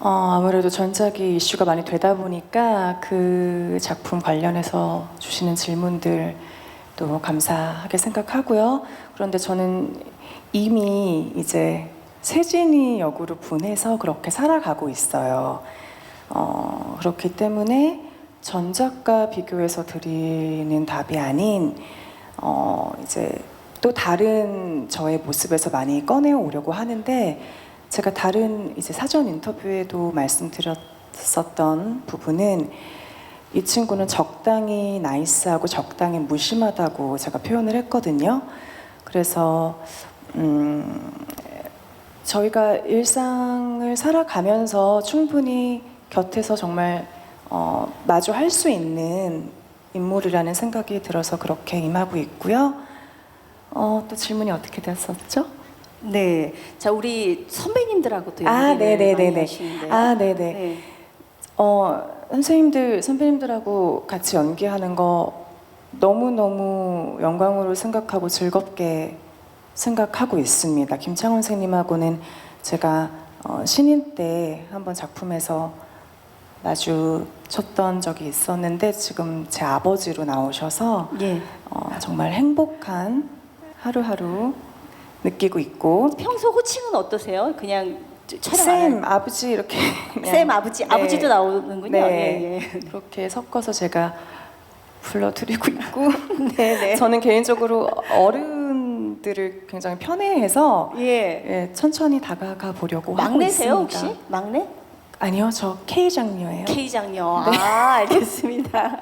어, 아무래도 전작이 이슈가 많이 되다 보니까 그 작품 관련해서 주시는 질문들도 감사하게 생각하고요. 그런데 저는 이미 이제 세진이 역으로 분해서 그렇게 살아가고 있어요. 어, 그렇기 때문에 전작과 비교해서 드리는 답이 아닌 어, 이제 또 다른 저의 모습에서 많이 꺼내 오려고 하는데 제가 다른 이제 사전 인터뷰에도 말씀드렸었던 부분은 이 친구는 적당히 나이스하고 적당히 무심하다고 제가 표현을 했거든요. 그래서 음, 저희가 일상을 살아가면서 충분히 곁에서 정말 어, 마주할 수 있는 인물이라는 생각이 들어서 그렇게 임하고 있고요. 어, 또 질문이 어떻게 됐었죠? 네. 자, 우리 선배님들하고도 아, 연기를 많이 네네네네. 하시는데요. 아, 네네. 네. 어, 선생님들, 선배님들하고 같이 연기하는 거 너무너무 영광으로 생각하고 즐겁게 생각하고 있습니다. 김창원 선생님하고는 제가 어, 신인 때 한번 작품에서 마주 쳤던 적이 있었는데 지금 제 아버지로 나오셔서 예. 어, 정말 행복한 하루하루 느끼고 있고 평소 호칭은 어떠세요? 그냥 쌤, 아버지 이렇게 그냥 쌤 아버지 네. 아버지도 나오는군요. 네. 예, 예. 그렇게 섞어서 제가 불러드리고 있고 네, 네. 저는 개인적으로 어른들을 굉장히 편애해서 예. 예, 천천히 다가가 보려고 막내세요 하고 혹시? 있습니다. 막내? 아니요, 저 K 장녀예요. K 장녀. 아, 알겠습니다.